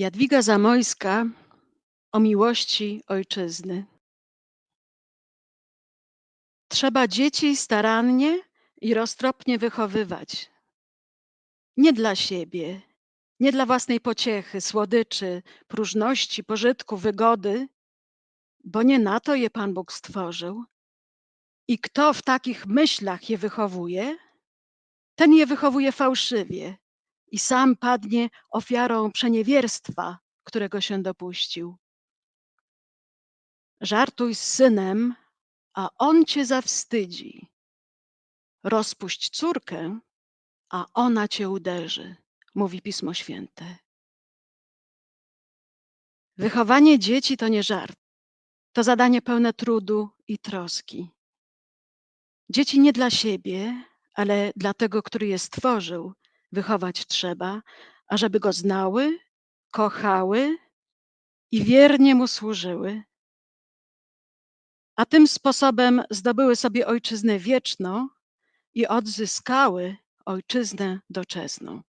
Jadwiga Zamojska o miłości ojczyzny. Trzeba dzieci starannie i roztropnie wychowywać. Nie dla siebie, nie dla własnej pociechy, słodyczy, próżności, pożytku, wygody, bo nie na to je Pan Bóg stworzył. I kto w takich myślach je wychowuje, ten je wychowuje fałszywie i sam padnie ofiarą przeniewierstwa, którego się dopuścił. Żartuj z synem, a on cię zawstydzi. Rozpuść córkę, a ona cię uderzy, mówi Pismo Święte. Wychowanie dzieci to nie żart. To zadanie pełne trudu i troski. Dzieci nie dla siebie, ale dla tego, który je stworzył, wychować trzeba, ażeby go znały, kochały i wiernie mu służyły. A tym sposobem zdobyły sobie ojczyznę wieczną i odzyskały ojczyznę doczesną.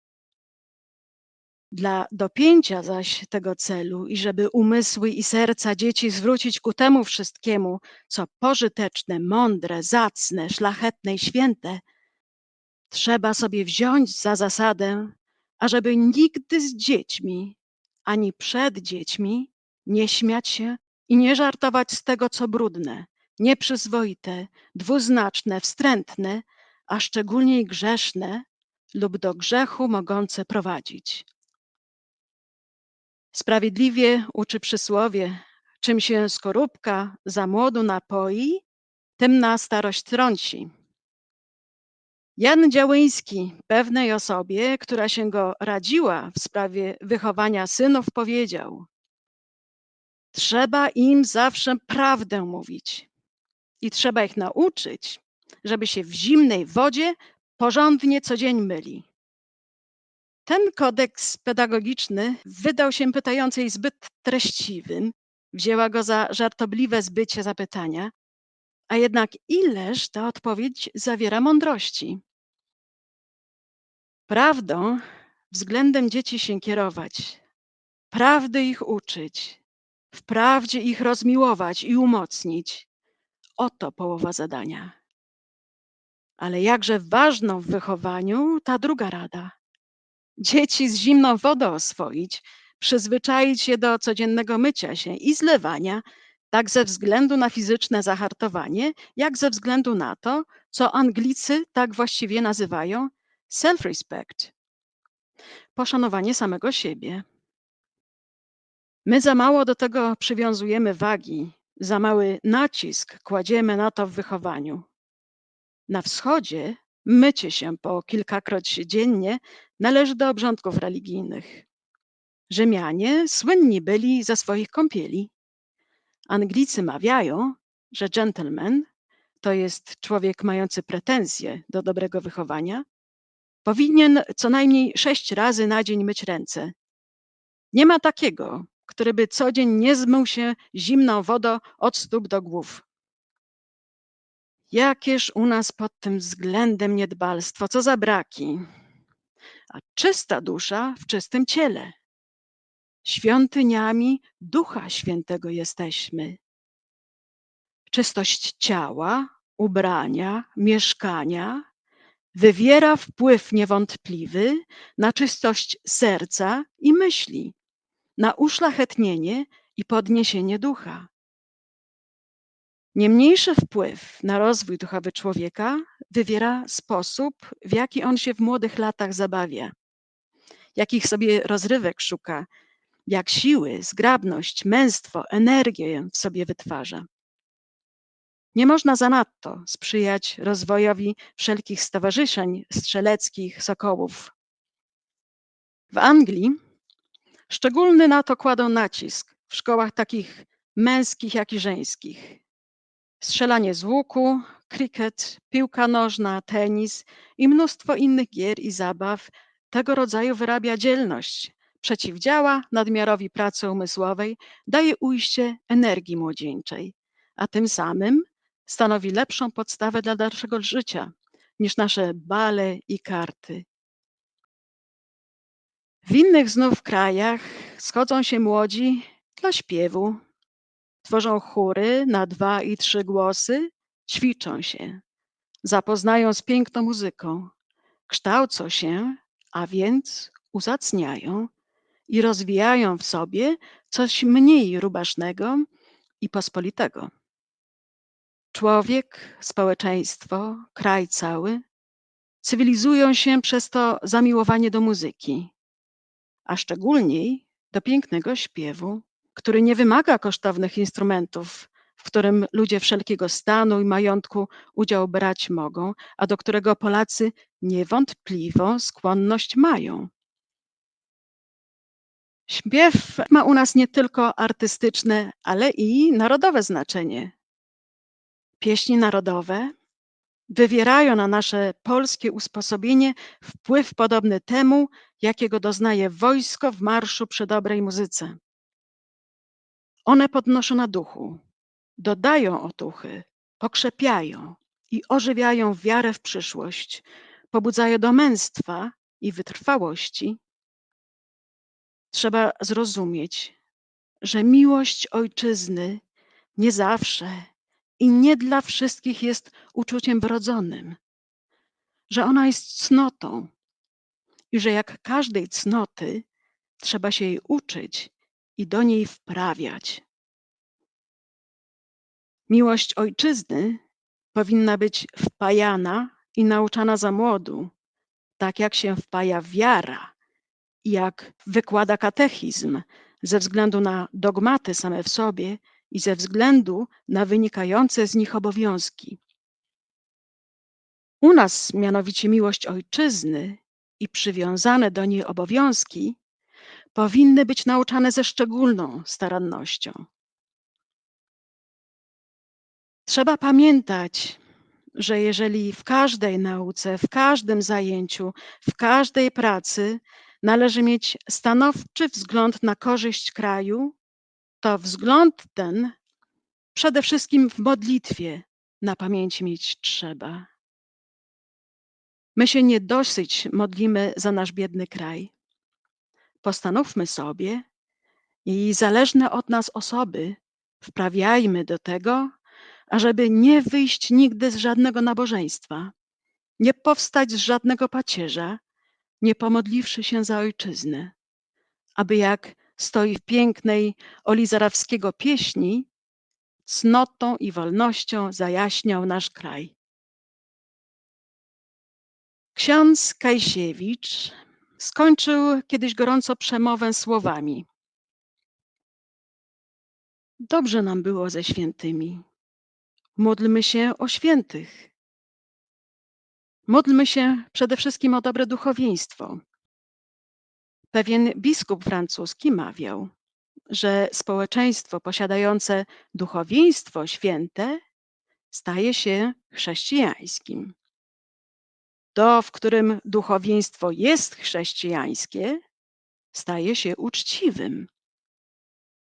Dla dopięcia zaś tego celu i żeby umysły i serca dzieci zwrócić ku temu wszystkiemu, co pożyteczne, mądre, zacne, szlachetne i święte, trzeba sobie wziąć za zasadę, ażeby nigdy z dziećmi, ani przed dziećmi nie śmiać się i nie żartować z tego, co brudne, nieprzyzwoite, dwuznaczne, wstrętne, a szczególnie grzeszne lub do grzechu mogące prowadzić. Sprawiedliwie uczy przysłowie, czym się skorupka za młodu napoi, tym na starość trąci. Jan Działyński pewnej osobie, która się go radziła w sprawie wychowania synów, powiedział: Trzeba im zawsze prawdę mówić i trzeba ich nauczyć, żeby się w zimnej wodzie porządnie co dzień myli. Ten kodeks pedagogiczny wydał się pytającej zbyt treściwym, wzięła go za żartobliwe zbycie zapytania, a jednak ileż ta odpowiedź zawiera mądrości. Prawdą względem dzieci się kierować, prawdy ich uczyć, w prawdzie ich rozmiłować i umocnić. Oto połowa zadania. Ale jakże ważną w wychowaniu ta druga rada. Dzieci z zimną wodą oswoić, przyzwyczaić je do codziennego mycia się i zlewania, tak ze względu na fizyczne zahartowanie, jak ze względu na to, co Anglicy tak właściwie nazywają self-respect, poszanowanie samego siebie. My za mało do tego przywiązujemy wagi, za mały nacisk kładziemy na to w wychowaniu. Na wschodzie mycie się po kilkakroć dziennie należy do obrządków religijnych. Rzymianie słynni byli ze swoich kąpieli. Anglicy mawiają, że gentleman to jest człowiek mający pretensje do dobrego wychowania, powinien co najmniej sześć razy na dzień myć ręce. Nie ma takiego, który by co dzień nie zmył się zimną wodą od stóp do głów. Jakież u nas pod tym względem niedbalstwo, co za braki. A czysta dusza w czystym ciele. Świątyniami Ducha Świętego jesteśmy. Czystość ciała, ubrania, mieszkania wywiera wpływ niewątpliwy na czystość serca i myśli, na uszlachetnienie i podniesienie ducha. Niemniejszy wpływ na rozwój duchowy człowieka wywiera sposób, w jaki on się w młodych latach zabawia, jakich sobie rozrywek szuka, jak siły, zgrabność, męstwo, energię w sobie wytwarza. Nie można zanadto sprzyjać rozwojowi wszelkich stowarzyszeń strzeleckich, sokołów. W Anglii szczególny na to kładą nacisk w szkołach takich męskich, jak i żeńskich. Strzelanie z łuku, kryket, piłka nożna, tenis i mnóstwo innych gier i zabaw tego rodzaju wyrabia dzielność, przeciwdziała nadmiarowi pracy umysłowej, daje ujście energii młodzieńczej, a tym samym stanowi lepszą podstawę dla dalszego życia niż nasze bale i karty. W innych znów krajach schodzą się młodzi dla śpiewu, tworzą chóry na dwa i trzy głosy, ćwiczą się, zapoznają z piękną muzyką, kształcą się, a więc uzacniają i rozwijają w sobie coś mniej rubasznego i pospolitego. Człowiek, społeczeństwo, kraj cały cywilizują się przez to zamiłowanie do muzyki, a szczególniej do pięknego śpiewu, który nie wymaga kosztownych instrumentów, w którym ludzie wszelkiego stanu i majątku udział brać mogą, a do którego Polacy niewątpliwą skłonność mają. Śpiew ma u nas nie tylko artystyczne, ale i narodowe znaczenie. Pieśni narodowe wywierają na nasze polskie usposobienie wpływ podobny temu, jakiego doznaje wojsko w marszu przy dobrej muzyce. One podnoszą na duchu, dodają otuchy, pokrzepiają i ożywiają wiarę w przyszłość, pobudzają do męstwa i wytrwałości. Trzeba zrozumieć, że miłość ojczyzny nie zawsze i nie dla wszystkich jest uczuciem wrodzonym, że ona jest cnotą i że jak każdej cnoty trzeba się jej uczyć i do niej wprawiać. Miłość ojczyzny powinna być wpajana i nauczana za młodu, tak jak się wpaja wiara jak wykłada katechizm, ze względu na dogmaty same w sobie i ze względu na wynikające z nich obowiązki. U nas mianowicie miłość ojczyzny i przywiązane do niej obowiązki powinny być nauczane ze szczególną starannością. Trzeba pamiętać, że jeżeli w każdej nauce, w każdym zajęciu, w każdej pracy należy mieć stanowczy wzgląd na korzyść kraju, to wzgląd ten przede wszystkim w modlitwie na pamięci mieć trzeba. My się nie dosyć modlimy za nasz biedny kraj. Postanówmy sobie i zależne od nas osoby wprawiajmy do tego, ażeby nie wyjść nigdy z żadnego nabożeństwa, nie powstać z żadnego pacierza, nie pomodliwszy się za ojczyznę, aby jak stoi w pięknej Oli Zarawskiego pieśni, cnotą i wolnością zajaśniał nasz kraj. Ksiądz Kajsiewicz skończył kiedyś gorąco przemowę słowami. Dobrze nam było ze świętymi. Módlmy się o świętych. Módlmy się przede wszystkim o dobre duchowieństwo. Pewien biskup francuski mawiał, że społeczeństwo posiadające duchowieństwo święte staje się chrześcijańskim. To, w którym duchowieństwo jest chrześcijańskie, staje się uczciwym.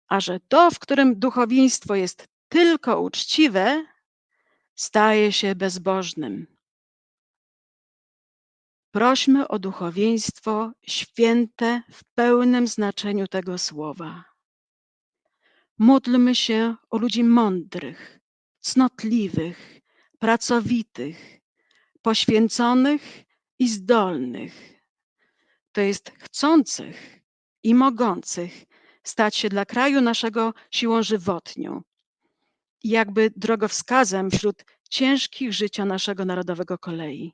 A że to, w którym duchowieństwo jest tylko uczciwe, staje się bezbożnym. Prośmy o duchowieństwo święte w pełnym znaczeniu tego słowa. Módlmy się o ludzi mądrych, cnotliwych, pracowitych, poświęconych i zdolnych, to jest chcących i mogących stać się dla kraju naszego siłą żywotnią jakby drogowskazem wśród ciężkich życia naszego narodowego kolei.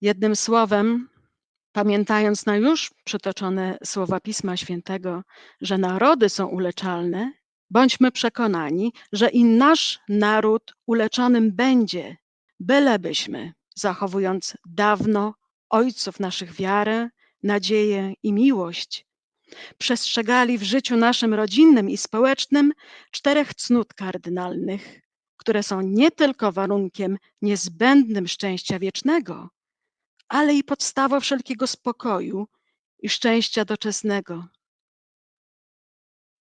Jednym słowem, pamiętając na już przytoczone słowa Pisma Świętego, że narody są uleczalne, bądźmy przekonani, że i nasz naród uleczonym będzie, bylebyśmy, zachowując dawno ojców naszych wiarę, nadzieję i miłość, przestrzegali w życiu naszym rodzinnym i społecznym czterech cnót kardynalnych, które są nie tylko warunkiem niezbędnym szczęścia wiecznego, ale i podstawą wszelkiego spokoju i szczęścia doczesnego.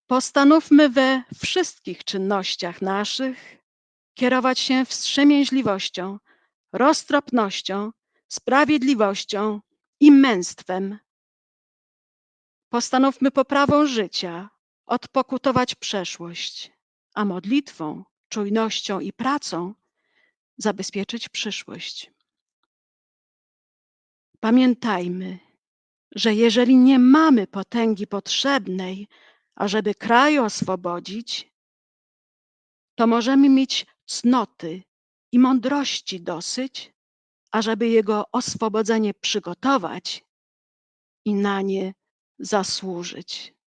Postanówmy we wszystkich czynnościach naszych kierować się wstrzemięźliwością, roztropnością, sprawiedliwością i męstwem, Postanówmy poprawą życia odpokutować przeszłość, a modlitwą, czujnością i pracą zabezpieczyć przyszłość. Pamiętajmy, że jeżeli nie mamy potęgi potrzebnej, ażeby kraj oswobodzić, to możemy mieć cnoty i mądrości dosyć, ażeby jego oswobodzenie przygotować i na nie zasłużyć.